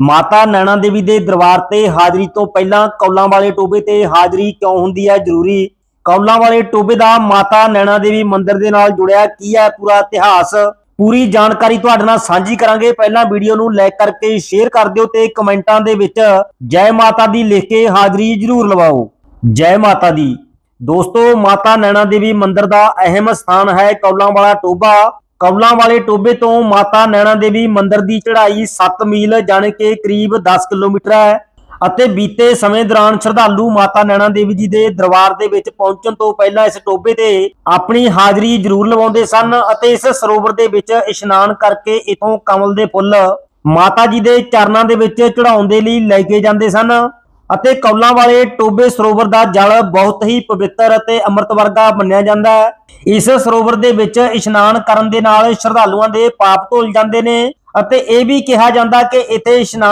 ਮਾਤਾ ਨੈਣਾ ਦੇਵੀ ਦੇ ਦਰਬਾਰ ਤੇ ਹਾਜ਼ਰੀ ਤੋਂ ਪਹਿਲਾਂ ਕੌਲਾਂ ਵਾਲੇ ਟੋਬੇ ਤੇ ਹਾਜ਼ਰੀ ਕਿਉਂ ਹੁੰਦੀ ਹੈ? ਜ਼ਰੂਰੀ। ਕੌਲਾਂ ਵਾਲੇ ਟੋਬੇ ਦਾ ਮਾਤਾ ਨੈਣਾ ਦੇਵੀ ਮੰਦਿਰ ਦੇ ਨਾਲ ਜੁੜਿਆ ਕੀ ਹੈ ਪੂਰਾ ਇਤਿਹਾਸ? ਪੂਰੀ ਜਾਣਕਾਰੀ ਤੁਹਾਡੇ ਨਾਲ ਸਾਂਝੀ ਕਰਾਂਗੇ। ਪਹਿਲਾਂ ਵੀਡੀਓ ਨੂੰ ਲਾਈਕ ਕਰਕੇ ਸ਼ੇਅਰ ਕਰ ਦਿਓ ਤੇ ਕਮੈਂਟਾਂ ਦੇ ਵਿੱਚ ਜੈ ਮਾਤਾ ਦੀ ਲਿਖ ਕੇ ਹਾਜ਼ਰੀ ਜ਼ਰੂਰ ਲਵਾਓ। ਜੈ ਮਾਤਾ ਦੀ। ਦੋਸਤੋ, ਮਾਤਾ ਨੈਣਾ ਦੇਵੀ ਮੰਦਿਰ ਦਾ ਅਹਿਮ ਸਥਾਨ ਹੈ ਕੌਲਾਂ ਵਾਲਾ ਟੋਬਾ। ਕਮਲਾਂ ਵਾਲੇ ਟੋਬੇ ਤੋਂ ਮਾਤਾ ਨੈਣਾ ਦੇਵੀ ਮੰਦਿਰ ਦੀ ਚੜ੍ਹਾਈ 7 ਮੀਲ ਜਾਣੀ ਕੇ ਕਰੀਬ 10 ਕਿਲੋਮੀਟਰ ਹੈ ਅਤੇ ਬੀਤੇ ਸਮੇਂ ਦੌਰਾਨ ਸ਼ਰਧਾਲੂ ਮਾਤਾ ਨੈਣਾ ਦੇਵੀ ਜੀ ਦੇ ਦਰਬਾਰ ਦੇ ਵਿੱਚ ਪਹੁੰਚਣ ਤੋਂ ਪਹਿਲਾਂ ਇਸ ਟੋਬੇ ਤੇ ਆਪਣੀ ਹਾਜ਼ਰੀ ਜ਼ਰੂਰ ਲਵਾਉਂਦੇ ਸਨ ਅਤੇ ਇਸ ਸਰੋਵਰ ਦੇ ਵਿੱਚ ਇਸ਼ਨਾਨ ਕਰਕੇ ਇਥੋਂ ਕਮਲ ਦੇ ਫੁੱਲ ਮਾਤਾ ਜੀ ਦੇ ਚਰਨਾਂ ਦੇ ਵਿੱਚ ਚੜਾਉਣ ਦੇ ਲਈ ਲੈ ਕੇ ਜਾਂਦੇ ਸਨ। ਅਤੇ ਕੌਲਾਂ ਵਾਲੇ ਟੋਬੇ ਸਰੋਵਰ ਦਾ ਜਲ ਬਹੁਤ ਹੀ ਪਵਿੱਤਰ ਅਤੇ ਅੰਮ੍ਰਿਤ ਵਰਗਾ ਮੰਨਿਆ ਜਾਂਦਾ ਹੈ। ਇਸ ਸਰੋਵਰ ਦੇ ਵਿੱਚ ਇਸ਼ਨਾਨ ਕਰਨ ਦੇ ਨਾਲ ਸ਼ਰਧਾਲੂਆਂ ਦੇ ਪਾਪ ਧੁੱਲ ਜਾਂਦੇ ਨੇ ਅਤੇ ਇਹ ਵੀ ਕਿਹਾ ਜਾਂਦਾ ਕਿ ਇੱਥੇ ਇਸ਼ਨਾਨ